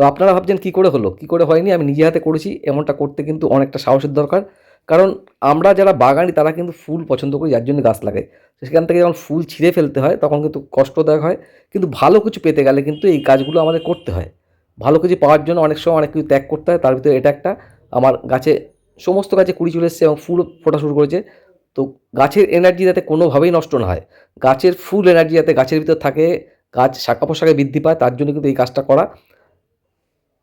তো আপনারা ভাবছেন কী করে হলো? কী করে হয়নি? আমি নিজে হাতে করেছি। এমনটা করতে কিন্তু অনেকটা সাহসের দরকার। কারণ আমরা যারা বাগানি, তারা কিন্তু ফুল পছন্দ করি, যার জন্য গাছ লাগাই। সেখান থেকে যখন ফুল ছিঁড়ে ফেলতে হয়, তখন কিন্তু কষ্টদায়ক হয়। কিন্তু ভালো কিছু পেতে গেলে কিন্তু এই কাজগুলো আমাদের করতে হয়। ভালো কিছু পাওয়ার জন্য অনেক সময় অনেক কিছু ত্যাগ করতে হয়। তার ভিতরে এটা একটা। আমার গাছে সমস্ত গাছে কুড়ি চলে এসছে এবং ফুলও ফোটা শুরু করেছে। তো গাছের এনার্জি যাতে কোনোভাবেই নষ্ট না হয়। গাছের ফুল এনার্জি যাতে গাছের ভিতর থাকে, গাছ শাখা পোশাকে বৃদ্ধি পায়, তার জন্য কিন্তু এই কাজটা করা।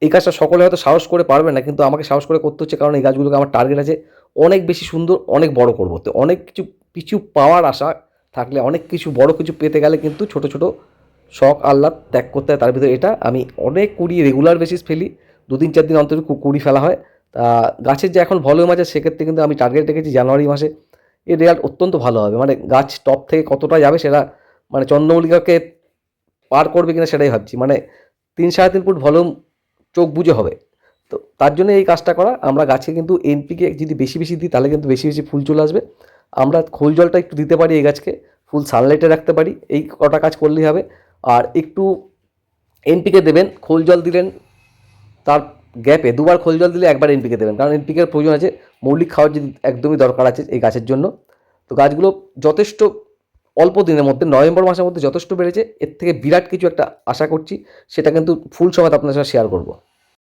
এই কাজটা সকলে হয়তো সাহস করে পারবে না, কিন্তু আমাকে সাহস করে করতে হচ্ছে, কারণ এই গাছগুলোকে আমার টার্গেট আছে। অনেক বেশি সুন্দর, অনেক বড় করব। তো অনেক কিছু কিছু পাওয়ার আশা থাকলে, অনেক কিছু বড় কিছু পেতে গেলে কিন্তু ছোট ছোট শখ, আহ্লাদ ত্যাগ করতে হয়। তার ভিতরে এটা আমি অনেক কুড়ি রেগুলার বেসিস ফেলি। দু দিন চার দিন অন্তর কুড়ি ফেলা হয়। তা গাছের যে এখন ভলিউম আছে, সেক্ষেত্রে কিন্তু আমি টার্গেট রেখেছি জানুয়ারি মাসে। এর রেজাল্ট অত্যন্ত ভালো হবে। মানে গাছ টপ থেকে কতটা যাবে সেটা মানে চন্দ্রমল্লিকাকে পার করবে কিনা সেটাই ভাবছি। মানে তিন, সাড়ে তিন ফুট ভলিউম চোখ বুঝে হবে। তো তার জন্য এই কাজটা করা। আমরা গাছে কিন্তু এনপিকে যদি বেশি বেশি দিই, তাহলে কিন্তু বেশি বেশি ফুল চলে আসবে। আমরা খোল জলটা একটু দিতে পারি এই গাছকে, ফুল সানলাইটে রাখতে পারি। এই কটা কাজ করলেই হবে। আর একটু এনপিকে দেবেন, খোল জল দিলেন, তার গ্যাপে দুবার খোল জল দিলে একবার এনপিকে দেবেন। কারণ এনপিকের প্রয়োজন আছে, মৌলিক খাওয়ার যদি একদমই দরকার আছে এই গাছের জন্য। তো গাছগুলো যথেষ্ট অল্প দিনের মধ্যে, নভেম্বর মাসের মধ্যে যথেষ্ট বেড়েছে। এর থেকে বিরাট কিছু একটা আশা করছি, সেটা কিন্তু ফুল সমেত আপনার সাথে শেয়ার করব।